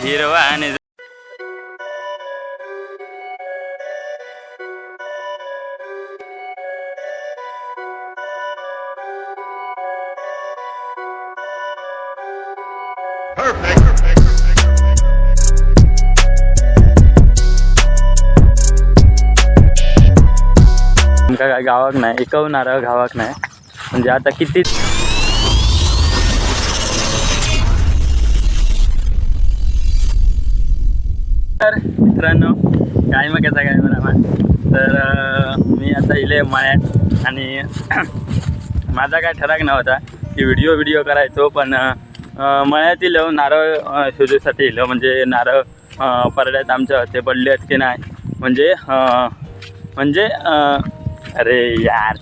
हिरवा आणि गावाक नाही एकवणार गावाक नाही. म्हणजे आता किती तर मित्रांनो काय मग कसा काय म्हणा तर मी आता इले मळ्यात आणि माझा काय ठराक नव्हता की व्हिडिओ व्हिडिओ करायचो पण मळ्यातील मळ्यात इलो नारळ शोधूसाठी इलो म्हणजे नारळ परड्यात आमच्या ते पडले आहेत की नाही? म्हणजे म्हणजे अरे यार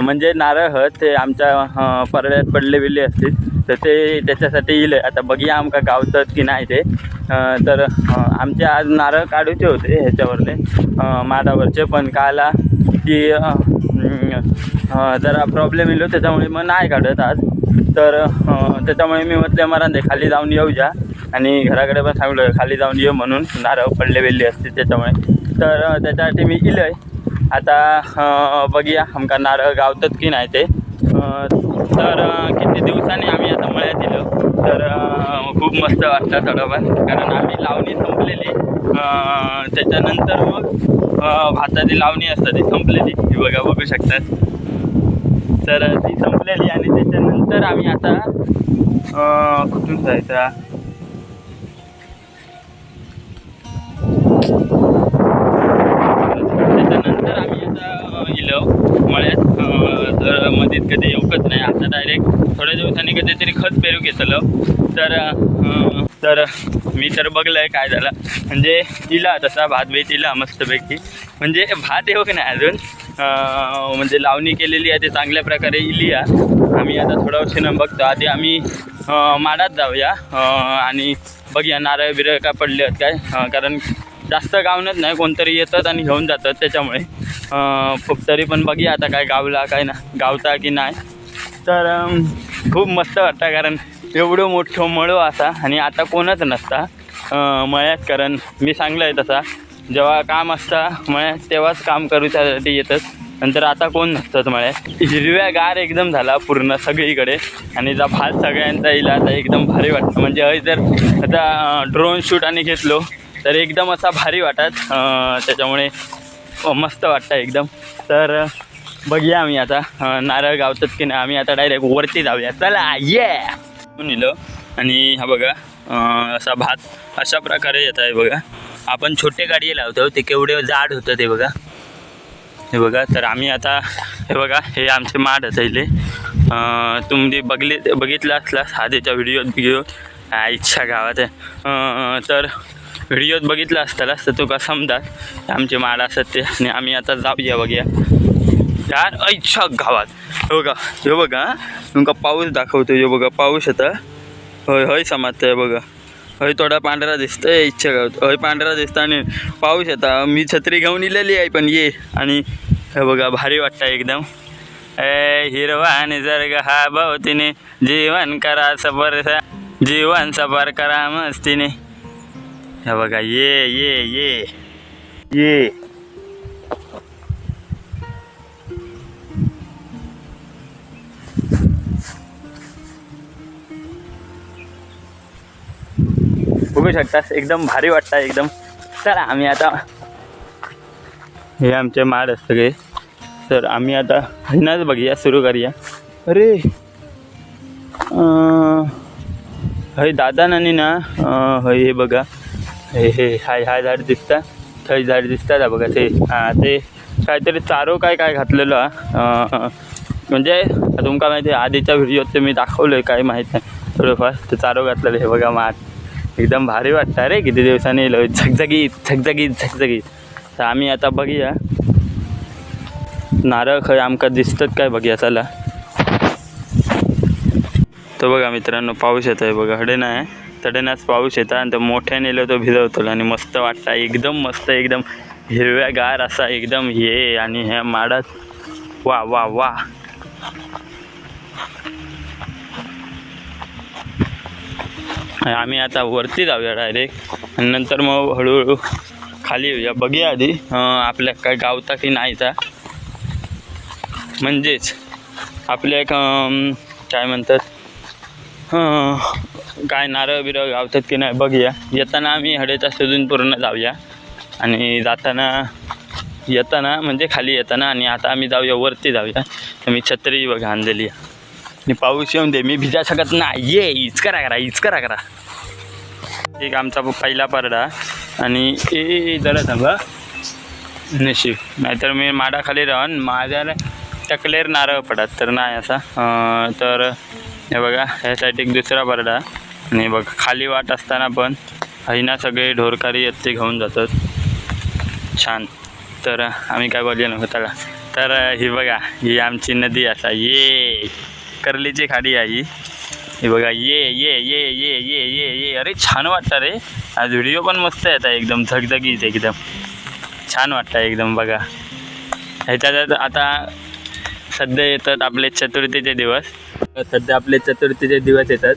म्हणजे नारळ हत ते आमच्या परड्यात पडले बिल्ले असतील. तर ते त्याच्यासाठी येईल. आता बघूया आमका गावतात की नाही ते. तर आमचे आज नारळ काढूचे होते ह्याच्यावरले. माडावरचे पण काला की जरा प्रॉब्लेम येलो हो, त्याच्यामुळे मग नाही काढत आज. तर त्याच्यामुळे मी म्हटलं मला ते खाली जाऊन येऊ जा आणि घराकडे पण सांगलं खाली जाऊन ये म्हणून नारळ पडले वेल्ले असते त्याच्यामुळे. तर त्याच्यासाठी मी इलं आहे आता बघूया आमका नारळ गावतात की नाही ते. तर किती दिवसांनी आम्ही आता मळ्यात दिलं तर खूप मस्त वाटतं थोडंफार कारण आम्ही लावणी संपलेली. त्याच्यानंतर मग भाताची लावणी असतं ती संपलेली. ती बघा बघू शकतात तर ती संपलेली आणि त्याच्यानंतर आम्ही आता कुठून जायचा? अं, कधी येऊकच नाही. आता डायरेक्ट थोड्या दिवसांनी कधीतरी खत पेरू घेतलं. तर तर मी तर बघलंय काय झालं. म्हणजे इला तसा भात बी इला मस्तपैकी. म्हणजे भात येऊ की नाही अजून? म्हणजे लावणी केलेली आहे ते चांगल्या प्रकारे इली आहे. आम्ही आता थोड्या वर्षानं बघतो. आधी आम्ही माडात जाऊया. आणि बघूया नारळ बिरळ का पडले आहेत काय. कारण जास्त गावनच नाही कोणतरी येतात आणि घेऊन जातात त्याच्यामुळे. खूप तरी पण बघूया आता काय गावला काय ना गावता की नाही. तर खूप मस्त वाटतं कारण एवढं मोठं मळो असा आणि आता कोणच नसता. मळ्यात कारण मी सांगलं आहे तसा जेव्हा काम असता मळ्यात तेव्हाच काम करूच्यासाठी येतच. नंतर आता कोण नसतात मळ्यात. हिरव्यागार एकदम झाला पूर्ण सगळीकडे आणि जा भात सगळ्यांचा येईल आता एकदम भारी वाटतं. म्हणजे हय जर आता ड्रोन शूट आणि घेतलो तर एकदम असा भारी वाटत. त्याच्यामुळे मस्त वाटतं एकदम. तर बघूया आम्ही आता. नारळ गावतात की नाही आम्ही आता डायरेक्ट वरती जाऊया. चला ये नेलं आणि हा बघा असा भात अशा प्रकारे येत आहे बघा. आपण छोटे गाडी लावतो ते केवढे जाड होतं ते बघा. हे बघा तर आम्ही आता हे बघा हे आमचे माड असायले. तुम्ही बघले बघितलं असलास आधीच्या व्हिडिओत व्हिडिओ इच्छा गावात आहे. तर व्हिडिओत बघितला असतालाच तर तुका समजात आमचे माड असतात ते. आणि आम्ही आता जाऊया बघूया यार ऐच्छा गावात. हो बघा हे बघा तुमका पाऊस दाखवतो हे बघा पाऊस आता. होय होय समजतं बघा. हय थोडा पांढरा दिसतोय इच्छा गावत. हय पांढरा दिसतं आणि पाऊस येता मी छत्री घेऊन इलेली आहे पण ये. आणि हे बघा भारी वाटतं एकदम. ए हिरवा आणि जर हा भवतीने जीवन करा सफर जीवन सफर करा मस्तीने. हे बघा ये ये ये ये. बघू शकतास एकदम भारी वाटतं एकदम. चला आम्ही आता हे आमचे माड सगळे. तर आम्ही आता हिनाच बघूया सुरू करूया. अरे. हय दादा नानी ना हय हे बघा. हे हे हाय हाय झाड दिसतं. थंय झाड दिसतात बघा ते. हां ते काहीतरी चारो काय काय घातलेलं हा. म्हणजे तुमका माहिती आहे आधीच्या व्हिडिओत ते मी दाखवलं आहे काही माहीत नाही. थोडंफार ते चारो घातलेलं हे बघा माठ एकदम भारी वाटतं रे किती दिवसांनी येलो झगझगीत झगझगीत झगझगीत. तर आम्ही आता बघूया. नारळ खय आमका दिसतात काय बघूया चला तो बघा मित्रांनो पाऊस येत आहे बघा हडे नाही तडेनाच पाऊस येतात आणि तो मोठ्या नेलो तो भिजवतो आणि मस्त वाटतं. एकदम मस्त एकदम हिरव्यागार असा एकदम हे आणि ह्या माडात वा वा वा. आम्ही आता वरती जाऊया डायरेक्ट आणि नंतर मग हळूहळू खाली येऊया. बघूया आधी आपल्या काय गावता की नाही तर म्हणजेच आपल्या एक काय म्हणतात? काय नारळ बिरळ गावतात की नाही बघूया. येताना आम्ही हडेचा शोधून पूर्ण जाऊया. आणि जाताना येताना म्हणजे खाली येताना आणि आता आम्ही जाऊया वरती जाऊया. तर मी छत्री बघा आणलेली. आहे आणि पाऊस येऊन दे मी भिजा शकत नाही. ये इच करा करा इच करा. करा एक आमचा पहिला परडा आणि ए जरा थांबा. नशीब. नाहीतर मी माडाखाली राहून माझ्या टकलेर नारळ पडत. तर नाही असा. तर हे बघा ह्यासाठी एक दुसरा परडा आणि बघ खाली वाट असताना पण हैना सगळे ढोरकारी येते घेऊन जातात. छान. तर आम्ही काय बोलले नको त्याला. तर ही बघा ही आमची नदी असा ये. कर्लीची खाडी आहे ही. ही बघा ये ये ये ये ये ये ये. अरे छान वाटतं रे. आज व्हिडिओ पण मस्त येत आहे एकदम झगझगीत एकदम. छान वाटतं एकदम बघा. ह्याच्यात आता सध्या येतात आपले चतुर्थीचे दिवस. सध्या आपले चतुर्थीचे दिवस येतात.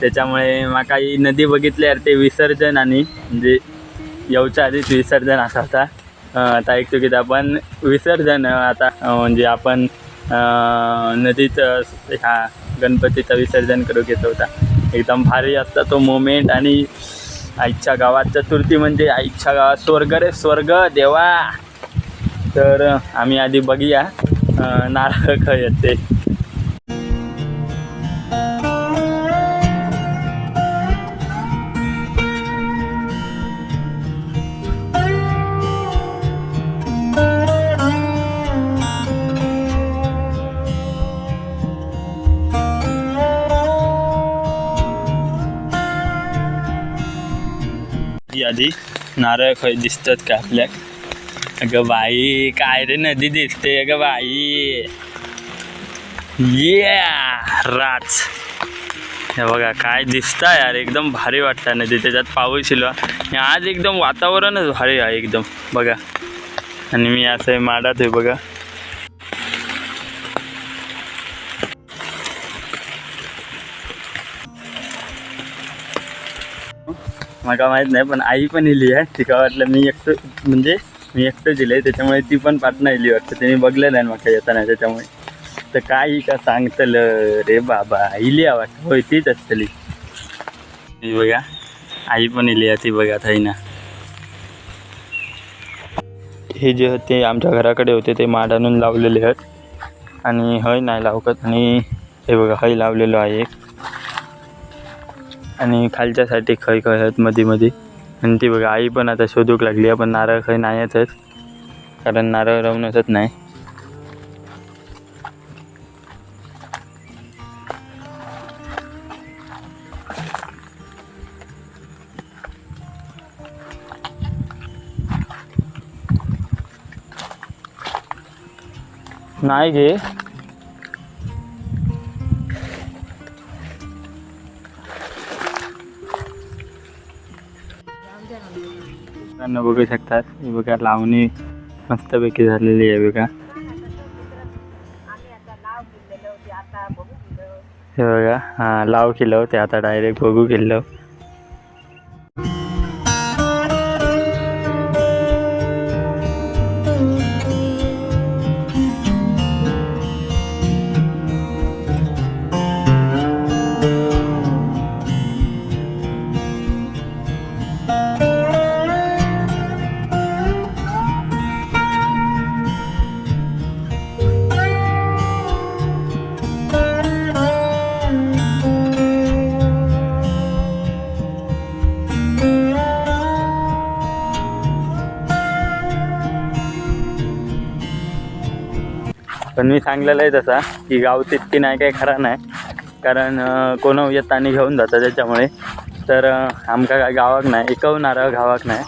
त्याच्यामुळे माका ही नदी बघितल्यावर ते विसर्जन आणि म्हणजे येऊच्या आधीच विसर्जन असा होता. आता एक चुकीचं आपण विसर्जन आता म्हणजे आपण नदीचं नदीत ह्या गणपतीचं विसर्जन करू घेतो होता. एकदम भारी असता तो मोमेंट आणि आईच्या गावात चतुर्थी म्हणजे आईच्या गावात स्वर्ग रे स्वर्ग देवा! तर आम्ही आधी बघूया. नारळ खय येते. आधी. नारळ खय दिसतात का आपल्या अगं बाई काय रे नदी दिसते अगं बाई. ये राच हे बघा काय दिसता यार एकदम भारी वाटतं नदी. त्याच्यात पाऊस शिलवा आणि आज एकदम वातावरणच भारी आहे एकदम. बघा. आणि मी असं माडात आहे बघा. मला माहीत नाही पण आई पण इली आहे. तिका वाटलं मी एकटं म्हणजे मी एकटं दिलं आहे त्याच्यामुळे ती पण पाटणा इली वाटतं. त्यांनी बघलं नाही माका येताना त्याच्यामुळे. तर काय का सांगतलं रे बाबा इली आहे वाटतं. होय तीच असतली ही बघा आई पण इली आहे ती बघा थाई ना हे जे होते आमच्या घराकडे होते ते माड आणून लावलेले आहेत. आणि हय नाही लावकत आणि हे बघा हय लावलेलो आहे एक. आणि खालच्यासाठी खय खय आहेत मध्ये मध्ये आणि ती बघा आई पण आता शोधूक लागली. आहे पण नारळ खय नाही येतच कारण नारळ रवणतच नाही. नाही घे बघू शकतात. हे बघा लावणी मस्तपैकी झालेली आहे बघा. हे बघा हां लाव केलं ते आता डायरेक्ट बघू केलं. पण मी सांगलेलं आहे तसा की गाव तितकी नाही काय खरा नाही. कारण कोण येताना घेऊन जातं त्याच्यामुळे. तर आमका काय गावाक नाही एकव नारळ गावाक नाही.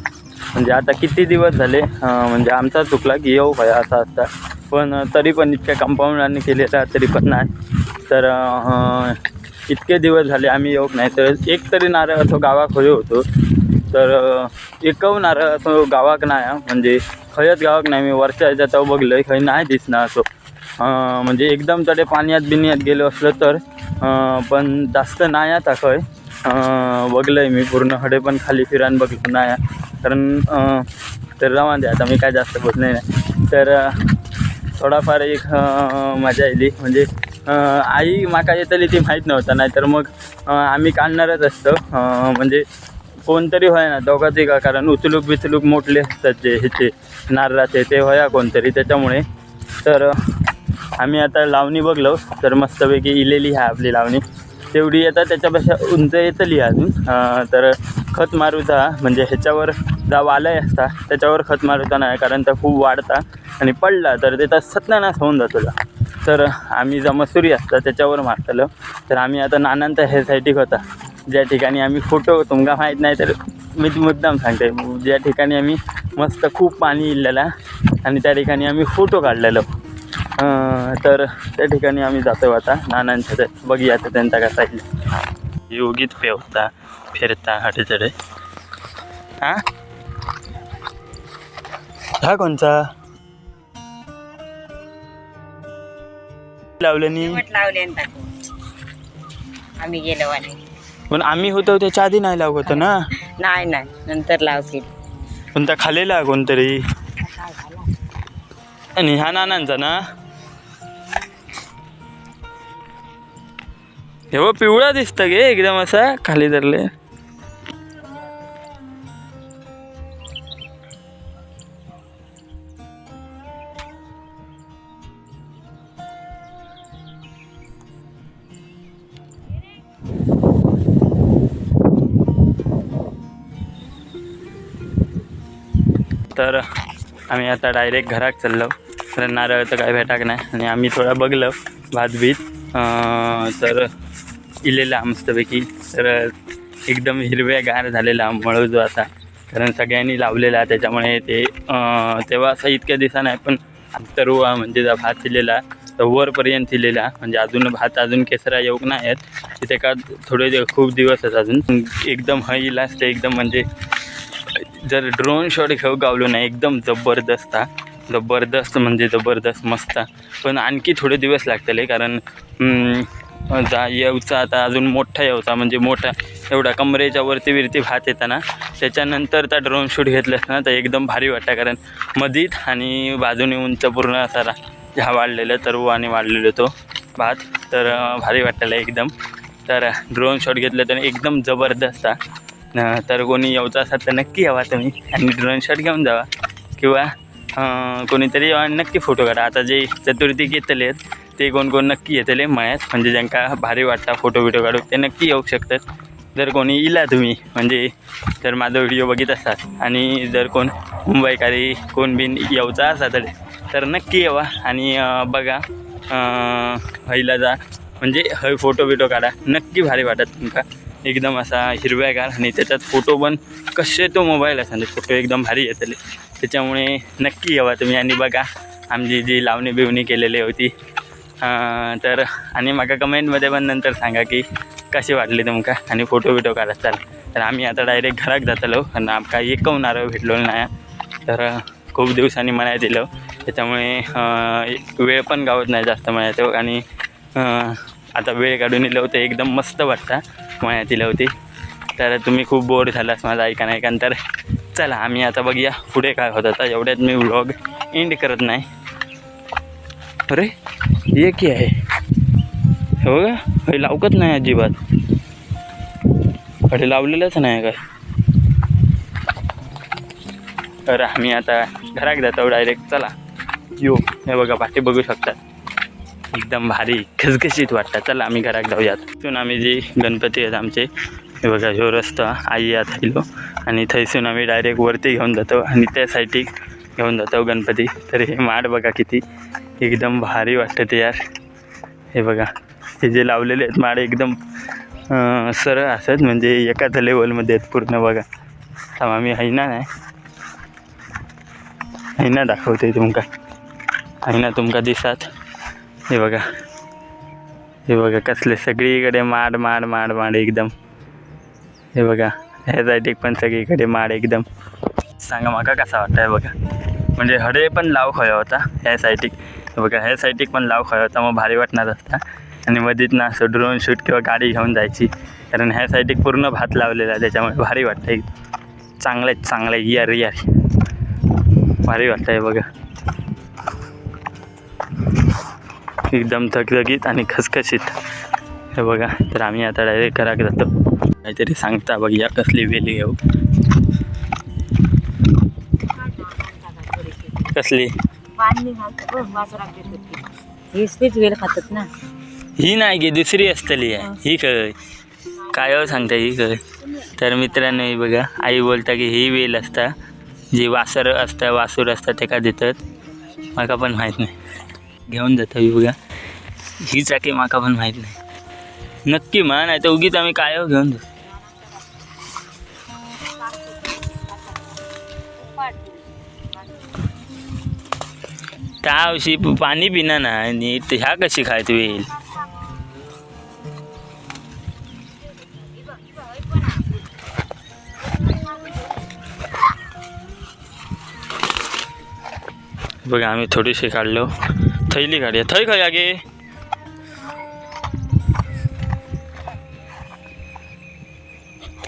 म्हणजे आता किती दिवस झाले म्हणजे आमचा चुकला की येऊ भया असा असता. पण तरी पण इतक्या कंपाऊंडांनी केलेला तरी पण नाही. तर इतके दिवस झाले आम्ही येऊक नाही. तर एक तरी नारळ असो गावाक होय होतो. तर एकव नारळ असो गावाक नाही म्हणजे खयच गावाक नाही. मी वरच्या ह्याच्यात तो बघलं खंय नाही दिसणार असो. म्हणजे एकदम तडे पाण्यात बिन्यात गेलो असलं तर पण जास्त नाही आता खय. बघलं बघलंय मी पूर्ण हडे पण खाली फिरान बघलो नाही कारण तर रवा दे आता मी काय जास्त बोलले नाही. तर थोडाफार एक मजा येली म्हणजे आई माका येतली ती माहीत नव्हतं. नाहीतर मग आम्ही काढणारच असतो. म्हणजे कोणतरी होय ना दोघांचे का कारण उचलूक बिचलूक मोठले असतात जे ह्याचे नारळाचे ते होया कोणतरी त्याच्यामुळे. तर आम्ही आता लावणी बघलो तर मस्तपैकी इलेली आहे आपली लावणी. तेवढी आता त्याच्यापेक्षा उंच येतली अजून. तर खत मारूचा म्हणजे ह्याच्यावर जा वालय असता त्याच्यावर खत मारूचा नाही कारण तर खूप वाढता आणि पडला तर त्याचा सत्यानाश होऊन जातो तर आम्ही जा मसुरी असता त्याच्यावर मारतलो. तर आम्ही आता नानांचा ह्यासाठी होता ज्या ठिकाणी आम्ही फोटो तुमका माहीत नाही तर मी मुद्दाम सांगते. ज्या ठिकाणी आम्ही मस्त खूप पाणी इलेला आणि त्या ठिकाणी आम्ही फोटो काढलेलो. तर त्या ठिकाणी आम्ही जातो आता. नानांच्या ते बघूया आता त्यांचा कसा येईल योगीत पेवता फिरता हटे चढे हा? हा कोणचा? लावल्यानी आम्ही गेलो पण आम्ही होतो त्याच्या आधी नाही लावत होतो ना? नाही नाही. नंतर लावतील. पण त्या खालेला कोणतरी आणि ह्या नानांचा ना? हे बघ पिवळा दिसतं गे एकदम असा खाली धरले. तर आम्ही आता डायरेक्ट घरात चाललो. कारण नारळ तर काय भेटाक नाही. आणि आम्ही थोडा बघलं भात बीत. तर इलेला मस्तपैकी. तर एकदम हिरव्यागार झालेला मळू जो आता. कारण सगळ्यांनी लावलेला त्याच्यामुळे ते तेव्हा असं इतक्या दिवसा नाही पण तरुवा म्हणजे जा भात इलेला तर वरपर्यंत दिलेला. म्हणजे अजून भात अजून केसरा येऊक नाही आहेत तिथे का थोडे खूप दिवस आहेत अजून. एकदम हईला असते एकदम म्हणजे जर ड्रोन शॉट घेऊ गावलो नाही. एकदम जबरदस्त हा. जबरदस्त म्हणजे जबरदस्त मस्त. पण आणखी थोडे दिवस लागतले कारण येवचा आता अजून मोठा येवचा म्हणजे मोठा एवढा कमरेच्या वरती विरती भात येताना त्याच्यानंतर त्या ड्रोन शूट घेतलंस ना तर एकदम भारी वाटतं कारण मधीत आणि बाजूने उंच पूर्ण असा रा- ह्या वाढलेलं तर आणि वाढलेलो तो भात. तर भारी वाटलेला एकदम. तर ड्रोन शॉट घेतलं तर एकदम जबरदस्त तर कोणी येवचा असाल तर नक्की यावा तुम्ही आणि ड्रोन शॉट घेऊन जावा. किंवा कोणीतरी आणि नक्की फोटो काढा. आता जे चतुर्थी घेतले आहेत ते कोण कोण नक्की येतले मयात. म्हणजे ज्यांका भारी वाटता फोटो बिटो काढू ते नक्की येऊ शकतात. जर कोणी इला तुम्ही म्हणजे जर माझा व्हिडिओ बघित असाल आणि जर कोण मुंबईकारी कोण बिन यायचा असा तर तर नक्की यावा आणि बघा हयला जा. म्हणजे हय फोटो बिटो काढा. नक्की भारी वाटत तुमका. एकदम असा हिरव्यागार आणि त्याच्यात फोटो पण कसे तो मोबाईल असा फोटो एकदम भारी येतले त्याच्यामुळे नक्की यावा तुम्ही आणि बघा. आमची जी लावणी बिवणी केलेली होती तर आणि माका कमेंटमध्ये पण नंतर सांगा की कशी वाटली तुमका? आणि फोटो बिटो काढत चाल. तर आम्ही आता डायरेक्ट घरात जातलो कारण आमका एकव नारळ भेटलो नाही. तर खूप दिवसांनी म्हणाय दिलं. त्याच्यामुळे वेळ पण गावत नाही जास्त म्हणायचो आणि आता वेळ काढून दिलं होतं एकदम मस्त वाटतं म्हणाय दिलं होती. तर तुम्ही खूप बोर झालास माझा ऐका नाही कारण तर चला आम्ही आता बघूया पुढे काय होत. आता एवढ्यात मी व्लॉग एंड करत नाही. अरे हे की आहे? हो का हे लावकत नाही अजिबात. अरे लावलेलंच नाही काय? अरे आम्ही आता घरात जातो डायरेक्ट चला. यो हे बघा पाठी बघू शकतात. एकदम भारी खसखशीत वाटतं चला आम्ही घरात जाऊयात. तिथून आम्ही जे गणपती आहेत आमचे हे बघा ह्यो रस्ता आई या थैलो आणि थैसून आम्ही डायरेक्ट वरती घेऊन जातो. आणि त्या साईडीक घेऊन जातो गणपती. तर हे माड बघा किती. एकदम भारी वाटतं ते यार. हे बघा हे जे लावलेले आहेत माड एकदम अं, सरळ असत म्हणजे एकाच लेवलमध्ये आहेत पूर्ण बघा. थांब आम्ही हैना नाही. हैना दाखवते तुमका. हैना तुमका दिसात. हे बघा. हे बघा कसले सगळीकडे माड माड माड माड एकदम. हे बघा ह्या साईडीक पण सगळीकडे माड एकदम. सांगा माका कसा वाटतं बघा. म्हणजे हडे पण लाव खय होता ह्या साईडीक हे बघा ह्या साईडीक पण लाव खरं होता मग भारी वाटणार असता. आणि मधीत ना असं ड्रोन शूट किंवा गाडी घेऊन जायची. कारण ह्या साईड पूर्ण भात लावलेला आहे त्याच्यामुळे भारी वाटतं एक चांगलं आहे चांगलं आहे. यार यार. भारी वाटतं आहे बघा. एकदम थकथकीत आणि खसखशीत. हे बघा तर आम्ही आता डायरेक्ट घरात जातो काहीतरी सांगता बघ या कसली वेली घेऊ हो. कसली? पाणी घालतो बाजूला ही स्पीच वेल खातात ना. ही नाही गे दुसरी असतली. आहे ही काय काय हो सांगता ही काय तर मित्रांनो ही बघा आई बोलता की ही वेल असता जी वासर असतं वासूर असतं ते का देतात? माका पण माहीत नाही. घेऊन जातो ही बघा. ही चाकी माका पण माहीत नाही. नक्की मा नाही तर उगीच आम्ही काय हो घेऊन जाऊ. त्या औशी पाणी पिना ना नीट ह्या कशी खायत वेल? बघा आम्ही थोडीशी काढलो. थैली काढूया. थंय खया गे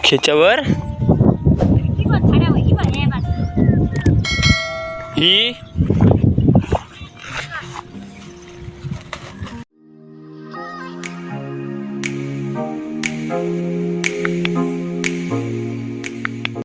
खेच्यावर? ही?